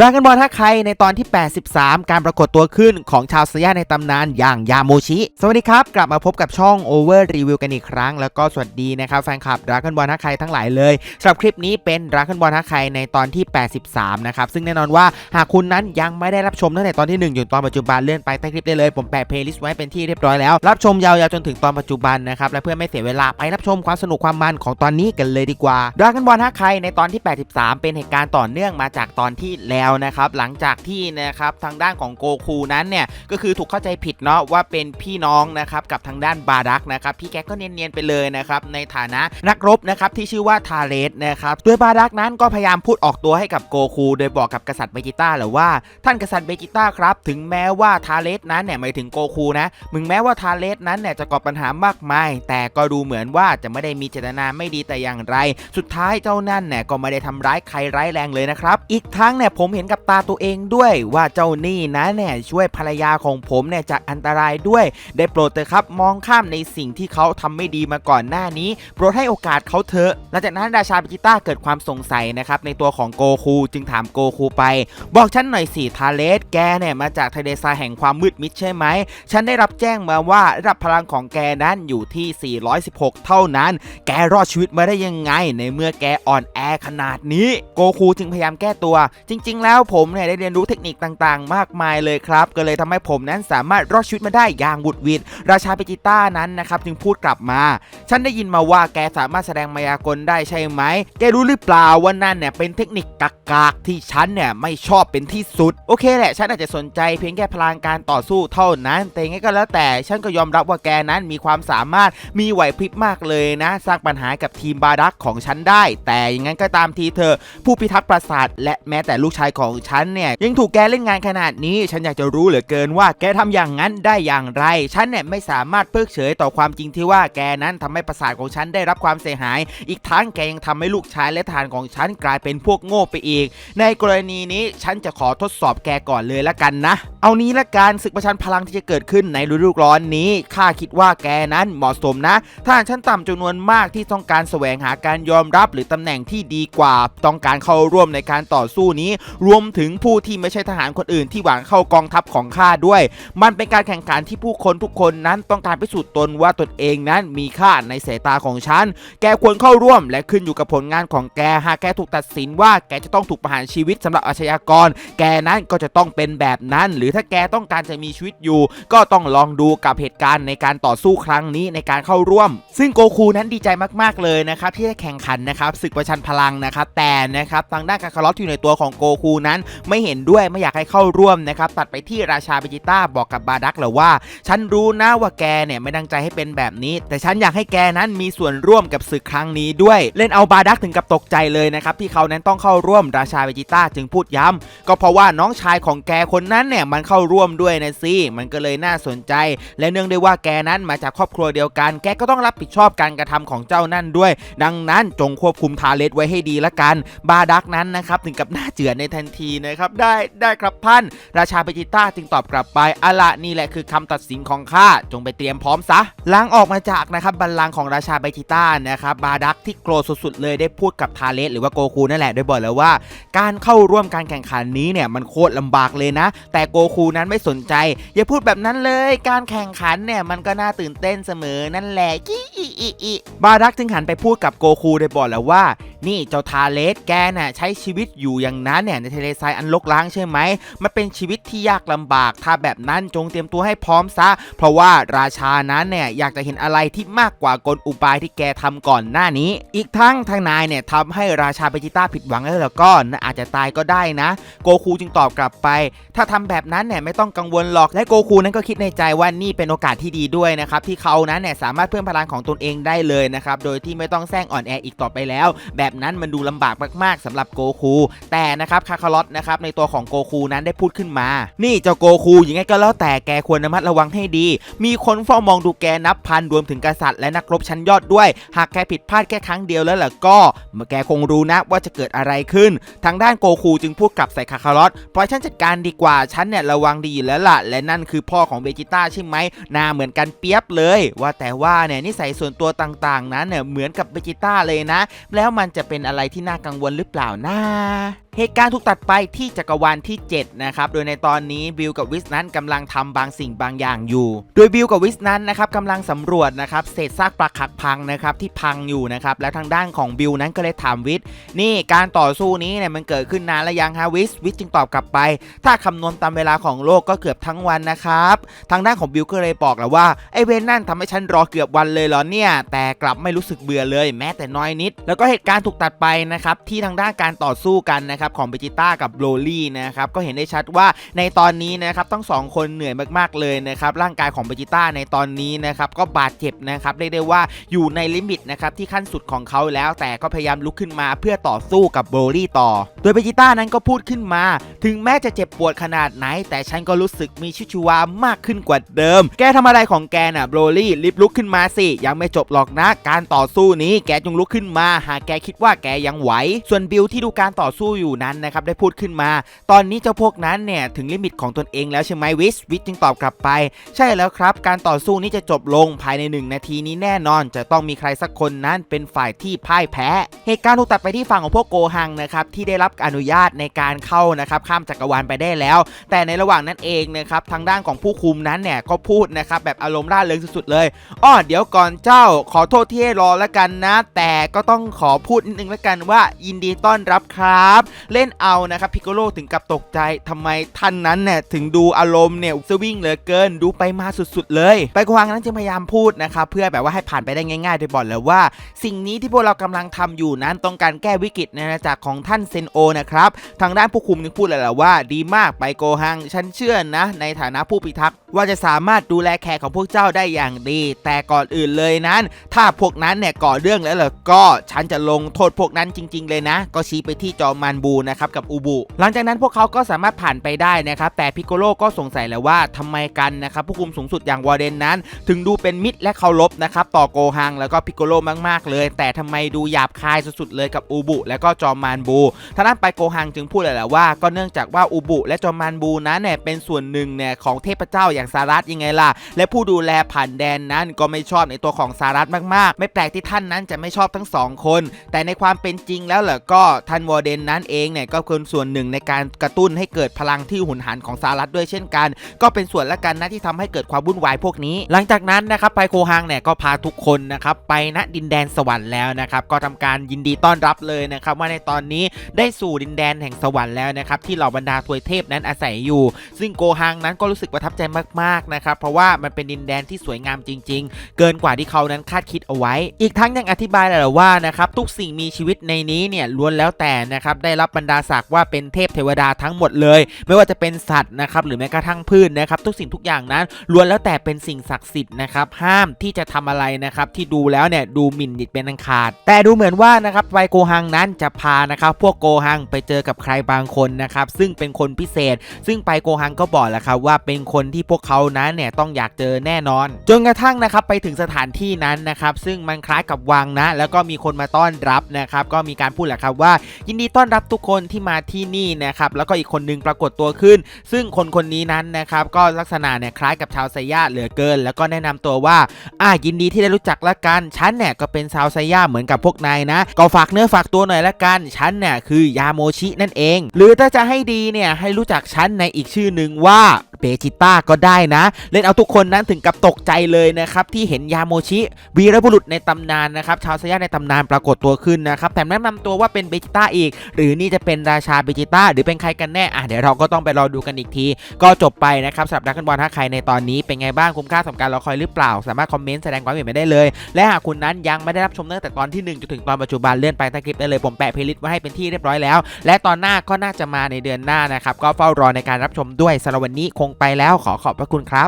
ดรากันบอลถ้าใครในตอนที่ 83 การปรากฏตัวขึ้นของชาวสยาในตำนานอย่างยาโมชิ สวัสดีครับ กลับมาพบกับช่อง Over Review กันอีกครั้ง แล้วก็สวัสดีนะครับแฟนคลับดรากันบอลถ้าใครทั้งหลายเลยสำหรับคลิปนี้เป็นดรากันบอลถ้าใครในตอนที่ 83 นะครับ ซึ่งแน่นอนว่าหากคุณนั้นยังไม่ได้รับชมตั้งแต่ตอนที่1จนตอนปัจจุบันเลื่อนไปใต้คลิปได้เลย ผมแปะเพลย์ลิสต์ไว้เป็นที่เรียบร้อยแล้ว รับชมยาวๆจนถึงตอนปัจจุบันนะครับและเพื่อไม่เสียเวลาไปรับชมความสนุกความมันของตอนนี้กันเลยดีกว่าดรากันบอลถ้าใครในตอนที่ 83 เป็นเหตุการณ์ต่อเนื่องมาจากตอนที่แล้วนะครับหลังจากที่นะครับทางด้านของโกคูนั้นเนี่ยก็คือถูกเข้าใจผิดเนาะว่าเป็นพี่น้องนะครับกับทางด้านบารักนะครับพี่แกก็เนียนๆไปเลยนะครับในฐานะนักรบนะครับที่ชื่อว่าทาเลสนะครับโดยบารักนั้นก็พยายามพูดออกตัวให้กับโกคูโดยบอกกับกษัตริย์เบจิต้าแหละว่าท่านกษัตริย์เบจิต้าครับถึงแม้ว่าทาเลสนั้นเนี่ยหมายถึงโกคูนะมึงแม้ว่าทาเลสนั้นเนี่ยจะก่อปัญหามากมาย แต่ก็ดูเหมือนว่าจะไม่ได้มีเจตนาไม่ดีแต่อย่างไร สุดท้ายเจ้านั่นเนี่ยก็ไม่ได้ทำร้ายใครร้ายแรงเลยนะครับอีกทั้งเนี่ยผมเเห็นกับตาตัวเองด้วยว่าเจ้านี่นะเนี่ยช่วยภรรยาของผมเนี่ยจากอันตรายด้วย ได้โปรดเถอะครับมองข้ามในสิ่งที่เขาทำไม่ดีมาก่อนหน้านี้ โปรดให้โอกาสเขาเถอะหลังจากนั้นราชาเบจิต้าเกิดความสงสัยนะครับในตัวของโกคูจึงถามโกคูไป บอกฉันหน่อยสิทาเลสแกเนี่ยมาจากทะเลทรายแห่งความมืดมิดใช่ไหมฉันได้รับแจ้งมาว่าระดับพลังของแกนั้นอยู่ที่ 416 เท่านั้น แกรอดชีวิตมาได้ยังไง ในเมื่อแกอ่อนแอขนาดนี้ โกคูจึงพยายามแก้ตัว จริง ๆแล้วผมเนี่ยได้เรียนรู้เทคนิคต่างๆ มากมายเลยครับ ก็เลยทำให้ผมนั้นสามารถรอดชีวิตมาได้อย่างบุดหวิดราชาเปจิต้านั้นนะครับจึงพูดกลับมา ฉันได้ยินมาว่าแกสามารถแสดงมายากลได้ใช่ไหม แกรู้หรือเปล่าว่านั่นเนี่ยเป็นเทคนิคกากๆที่ฉันเนี่ยไม่ชอบเป็นที่สุด โอเคแหละ ฉันอาจจะสนใจเพียงแค่พลังการต่อสู้เท่านั้น แต่ยังไงก็แล้วแต่ฉันก็ยอมรับว่าแกนั้นมีความสามารถมีไหวพริบมากเลยนะ สร้างปัญหากับทีมบารักของฉันได้ แต่อย่างนั้นก็ตามทีเธอ ผู้พิทักษ์ปราสาทและแม้แต่ลูกชายของฉันเนี่ยยังถูกแกเล่นงานขนาดนี้ ฉันอยากจะรู้เหลือเกินว่าแกทำอย่างนั้นได้อย่างไร ฉันเนี่ยไม่สามารถเพิกเฉยต่อความจริงที่ว่าแกนั้นทำให้ประสาทของฉันได้รับความเสียหาย อีกทั้งแกยังทำให้ลูกชายและทานของฉันกลายเป็นพวกโง่ไปอีก ในกรณีนี้ฉันจะขอทดสอบแกก่อนเลยละกันนะเอานี้ละกันศึกประชันพลังที่จะเกิดขึ้นในฤดูร้อนนี้ข้าคิดว่าแกนั้นเหมาะสมนะทหารชั้นต่ำจำนวนมากที่ต้องการแสวงหาการยอมรับหรือตำแหน่งที่ดีกว่า ต้องการเข้าร่วมในการต่อสู้นี้ รวมถึงผู้ที่ไม่ใช่ทหารคนอื่นที่หวังเข้ากองทัพของข้าด้วย มันเป็นการแข่งขันที่ผู้คนทุกคนนั้นต้องการพิสูจน์ตนว่าตนเองนั้นมีค่าในสายตาของฉัน แกควรเข้าร่วมและขึ้นอยู่กับผลงานของแกหากแกถูกตัดสินว่าแกจะต้องถูกประหารชีวิตสำหรับอาชญากร แกนั้นก็จะต้องเป็นแบบนั้นหรือถ้าแกต้องการจะมีชีวิตอยู่ ก็ต้องลองดูกับเหตุการณ์ในการต่อสู้ครั้งนี้ในการเข้าร่วม ซึ่งโกคูนั้นดีใจมากๆเลยนะครับที่ได้แข่งขันนะครับศึกประชันพลังนะครับแต่นะครับทางด้านคาคาร์ลที่อยู่ในตัวของโกคูนั้นไม่เห็นด้วยไม่อยากให้เข้าร่วมนะครับตัดไปที่ราชาเบจิต้าบอกกับบาดักเลยว่า ฉันรู้นะว่าแกเนี่ยไม่ดังใจให้เป็นแบบนี้ แต่ฉันอยากให้แกนั้นมีส่วนร่วมกับศึกครั้งนี้ด้วย เล่นเอาบาดักถึงกับตกใจเลยนะครับที่เขานั้นต้องเข้าร่วมราชาเบจิต้าจึงพูดย้ำก็เพราะว่าน้องชายของแกคนนั้นเนี่ยมันเข้าร่วมด้วยนะสิมันก็เลยน่าสนใจ และเนื่องด้วยว่าแกนั้นมาจากครอบครัวเดียวกัน แกก็ต้องรับผิดชอบการกระทำของเจ้านั่นด้วย ดังนั้นจงควบคุมทาเลสไว้ให้ดีละกัน บาดักนั้นนะครับถึงกับหน้าเจือในทันทีนะครับได้ได้ครับท่าน ราชาเบจิต้าจึงตอบกลับไปอะละนี่แหละคือคำตัดสินของข้าจงไปเตรียมพร้อมซะหล้างออกมาจากนะครับบัลลังก์ของราชาเบจิต้านะครับบาดักที่โกรธสุดๆเลยได้พูดกับทาเลสหรือว่าโกคูนั่นแหละโดยบอกเลยว่า การเข้าร่วมการแข่งขันนี้เนี่ยมันโคตรลำบากเลยนะ แต่โกคูนั้นไม่สนใจ อย่าพูดแบบนั้นเลย การแข่งขันเนี่ยมันก็น่าตื่นเต้นเสมอนั่นแหละกี้อีอีบารักจึงหันไปพูดกับโกคูโดยบอกแล้วว่านี่เจ้าทาเลสแกน่ะใช้ชีวิตอยู่อย่างนั้นเนี่ยในทะเลทรายอันลกล้างใช่ไหมมันเป็นชีวิตที่ยากลำบาก ถ้าแบบนั้นจงเตรียมตัวให้พร้อมซะ เพราะว่าราชานั้นเนี่ยอยากจะเห็นอะไรที่มากกว่ากลอุบายที่แกทำก่อนหน้านี้ อีกทั้งทางนายเนี่ยทำให้ราชาเบจิต้าผิดหวังแล้วก็นะอาจจะตายก็ได้นะ โกคูจึงตอบกลับไป ถ้าทำแบบนั้นเนี่ยไม่ต้องกังวลหรอกและโกคูนั้นก็คิดในใจว่านี่เป็นโอกาสที่ดีด้วยนะครับที่เขานั้นเนี่ยสามารถเพิ่มพลังของตนเองได้เลยนะครับโดยที่ไม่ต้องแซงอ่อนแออีกต่อไปแล้ว แบบแบบนั้นมันดูลำบากมากๆสำหรับโกคู แต่นะครับคาคาลอตนะครับในตัวของโกคูนั้นได้พูดขึ้นมา นี่เจ้าโกคูยังไงก็แล้วแต่แกควรระมัดระวังให้ดี มีคนเฝ้ามองดูแกนับพันรวมถึงกษัตริย์และนักรบชั้นยอดด้วย หากแกผิดพลาดแค่ครั้งเดียวแล้วล่ะก็เมื่อแกคงรู้นะว่าจะเกิดอะไรขึ้น ทางด้านโกคูจึงพูดกลับใส่คาคาลอตปล่อยฉันจัดการดีกว่าฉันเนี่ยระวังดีอยู่แล้วล่ะและนั่นคือพ่อของเบจิต้าใช่ไหมหน้าเหมือนกันเปียบเลย ว่าแต่ว่าเนี่ยนิสัยส่วนตัวต่างๆ นั้นเนี่ยเหมือนกับเบจิต้าเลยนะ แล้วมันจะจะเป็นอะไรที่น่ากังวลหรือเปล่านะเหตุการณ์ถูกตัดไปที่จักรวาลที่ 7 นะครับ โดยในตอนนี้บิลกับวิสนั้นกำลังทำบางสิ่งบางอย่างอยู่ โดยบิลกับวิสนั้นนะครับกำลังสำรวจนะครับเศษซากปลักหักพังนะครับที่พังอยู่นะครับ แล้วทางด้านของบิลนั้นก็เลยถามวิสนี่การต่อสู้นี้เนี่ยมันเกิดขึ้นนานแล้วยังฮะวิสวิสจึงตอบกลับไป ถ้าคำนวณตามเวลาของโลกก็เกือบทั้งวันนะครับ ทางด้านของบิลก็เลยบอกแล้วว่าไอเวนนั่นทำให้ฉันรอเกือบวันเลยเหรอเนี่ย แต่กลับไม่รู้สึกเบื่อเลยแม้แต่น้อยนิด แล้วก็เหตุการณ์ถูกตัดไปนะครับที่ทางด้านการต่อสู้กันนะครับของเบจิต้ากับโบรลี่นะครับก็เห็นได้ชัดว่าในตอนนี้นะครับทั้งสองคนเหนื่อยมากๆเลยนะครับร่างกายของเบจิต้าในตอนนี้นะครับก็บาดเจ็บนะครับเรียกได้ว่าอยู่ในลิมิตนะครับที่ขั้นสุดของเขาแล้ว แต่ก็พยายามลุกขึ้นมาเพื่อต่อสู้กับโบรลี่ต่อ โดยเบจิต้านั้นก็พูดขึ้นมา ถึงแม้จะเจ็บปวดขนาดไหน แต่ฉันก็รู้สึกมีชีวิตวามากขึ้นกว่าเดิม แกทำอะไรของแกน่ะโบรลี่รีบลุกขึ้นมาสิยังไม่จบหรอกนะการต่อสู้นี้แกจงลุกขึ้นมา หากแกคิดว่าแกยังไหว ส่วนบิลที่ดูการต่อสู้อยู่นั้นนะครับได้พูดขึ้นมา ตอนนี้เจ้าพวกนั้นเนี่ยถึงลิมิตของตนเองแล้วใช่ไหมวิสวิสจึงตอบกลับไป ใช่แล้วครับ การต่อสู้นี้จะจบลงภายในหนึ่งนาทีนี้แน่นอน จะต้องมีใครสักคนนั้นเป็นฝ่ายที่พ่ายแพ้ เหตุการณ์ถูกตัดไปที่ฝั่งของพวกโกฮังนะครับที่ได้รับอนุญาตในการเข้านะครับข้ามจักรวาลไปได้แล้ว แต่ในระหว่างนั้นเองนะครับทางด้านของผู้คุมนั้นเนี่ยก็พูดนะครับแบบอารมณ์ร่าเริงสุดๆเลยอ้อเดี๋ยวก่อนเจ้าขอโทษที่ให้รอแล้วกันนะ แต่ก็ต้องขอพูดนิดนึงแล้วกันว่ายินดีต้อนรับครับ เล่นเอานะครับพิกโกโลถึงกับตกใจทำไมท่านนั้นเนี่ยถึงดูอารมณ์เนี่ยสวิงเหลือเกินดูไปมาสุดๆ เลย ไปกวางนั้นจึงพยายามพูดนะครับเพื่อแบบว่าให้ผ่านไปได้ง่ายๆโดยบอกเลยว่า สิ่งนี้ที่พวกเรากำลังทำอยู่นั้นต้องการแก้วิกฤตในอาณาจักรของท่านเซนโอนะครับทางด้านผู้คุมนึงพูดเลยแหละว่า ดีมากไปโกฮังฉันเชื่อนะ ในฐานะผู้พิทักษ์ว่าจะสามารถดูแลแขกของพวกเจ้าได้อย่างดี แต่ก่อนอื่นเลยนั้น ถ้าพวกนั้นเนี่ยก่อเรื่องแล้วเหรอก็ฉันจะลงโทษพวกนั้นจริง ๆ เลยนะ ก็ชี้ไปที่จอมันบูนะครับกับอูบุ หลังจากนั้นพวกเขาก็สามารถผ่านไปได้นะครับแต่พิกโกโลก็สงสัยและว่าทำไมกันนะครับผู้คุมสูงสุดอย่างวอร์เดนนั้น ถึงดูเป็นมิตรและเคารพนะครับต่อโกฮังแล้วก็พิกโกโลมากๆ เลย แต่ทำไมดูหยาบคายสุดๆเลยกับอูบุ และก็จอมมานบูทางด้านไปโกฮังจึงพูดเลยแหละว่าก็เนื่องจากว่าอูบุและจอมมานบูนั้นเนี่ยเป็นส่วนหนึ่งเนี่ยของเทพเจ้าอย่างสารัตยังไงล่ะ และผู้ดูแลผ่านแดนนั้นก็ไม่ชอบในตัวของสารัตมากๆ ไม่แปลกที่ท่านนั้นจะไม่ชอบทั้งสองคน แต่ในความเป็นจริงแล้วเหรอก็ท่านวอร์เดนนั้นเองเนี่ยก็คือส่วนหนึ่งในการกระตุ้นให้เกิดพลังที่หุนหันของสารัตด้วยเช่นกัน ก็เป็นส่วนละกันนะที่ทำให้เกิดความวุ่นวายพวกนี้ หลังจากนั้นนะครับไปโคฮังเนี่ยก็พาทุกคนนะครับไปณดินแดนสวรรค์แล้วนะครับก็ทำการยินดีต้อนรับเลยนะครับว่าในตอนนี้ได้สู่ดินแดนแห่งสวรรค์แล้วนะครับที่เหล่าบรรดาทวยเทพนั้นอาศัยอยู่ ซึ่งโกฮังนั้นก็รู้สึกประทับใจมากๆนะครับเพราะว่ามันเป็นดินแดนที่สวยงามจริง ๆ เกินกว่าที่เขานั้นคาดคิดเอาไว้ อีกทั้งยังอธิบายเลยว่านะครับทุกสิ่งมีชีวิตในนี้เนี่ยล้วนแล้วแต่นะครับได้รับบรรดาศักดิ์ว่าเป็นเทพเทวดาทั้งหมดเลย ไม่ว่าจะเป็นสัตว์นะครับหรือแม้กระทั่งพืชนะครับทุกสิ่งทุกอย่างนั้นล้วนแล้วแต่เป็นสิ่งศักดิ์สิทธิ์นะครับห้ามที่จะทำอะไรนะครับที่ดูแล้วเนี่ยดูหมิ่นดิดเป็นอันขาด แต่ดูเหมือนว่านะครับไวโกฮังนั้นจะพานะครับพวกโกฮังไปเจอกับใครบางคนนะครับซึ่งเป็นคนพิเศษ ซึ่งไปโกฮังก็บอกแหละครับว่าเป็นคนที่พวกเขานั้นเนี่ยต้องอยากเจอแน่นอน จนกระทั่งนะครับไปถึงสถานที่นั้นนะครับซึ่งมันคล้ายกับวังนะ แล้วก็มีคนมาต้อนรับนะครับก็มีการพูดแหละครับว่า ยินดีต้อนรับทุกคนที่มาที่นี่นะครับแล้วก็อีกคนนึงปรากฏตัวขึ้น ซึ่งคนคนนี้นั้นนะครับก็ลักษณะเนี่ยคล้ายกับชาวไซย่าเหลือเกิน แล้วก็แนะนำตัวว่าอ่ายินดีที่ได้รู้จักละกันฉันเนี่ยก็เป็นชาวไซย่าเหมือนกับพวกนายนะก็ฝากเนื้อฝากตัวหน่อยละกันฉันเนี่ยคือยาโมชินั่นเอง หรือถ้าจะให้ดีเนี่ยให้รู้จักฉันในอีกชื่อหนึ่งว่า เบจิต้าก็ได้นะ เล่นเอาทุกคนนั้นถึงกับตกใจเลยนะครับ ที่เห็นยาโมชิวีรบุรุษในตำนานนะครับชาวไซย่าในตำนานปรากฏตัวขึ้นนะครับแถมแนะนำตัวว่าเป็นเบจิต้าอีก หรือนี่จะเป็นราชาเบจิต้าหรือเป็นใครกันแน่อะเดี๋ยวเราก็ต้องไปรอดูกันอีกที ก็จบไปนะครับสำหรับดักกันบอลถ้าใครในตอนนี้เป็นไงบ้างคุ้มค่าสำหรับการรอคอยหรือเปล่า สามารถคอมเมนต์แสดงความเห็นมาได้เลย และหากคุณนั้นยังไม่ได้รับชมตั้งแต่ตอนที่ 1จนถึงตอนปัจจุบันเลื่อนไปใต้คลิปได้เลยผมแปะเพลย์ลิสต์ไว้ให้เป็นที่เรียบร้อยแล้ว และตอนหน้าก็น่าจะมาในเดือนหน้านะครับก็เฝ้ารอในการรับชมด้วยสำหรับวันนี้คงไปแล้วขอขอบพระคุณครับ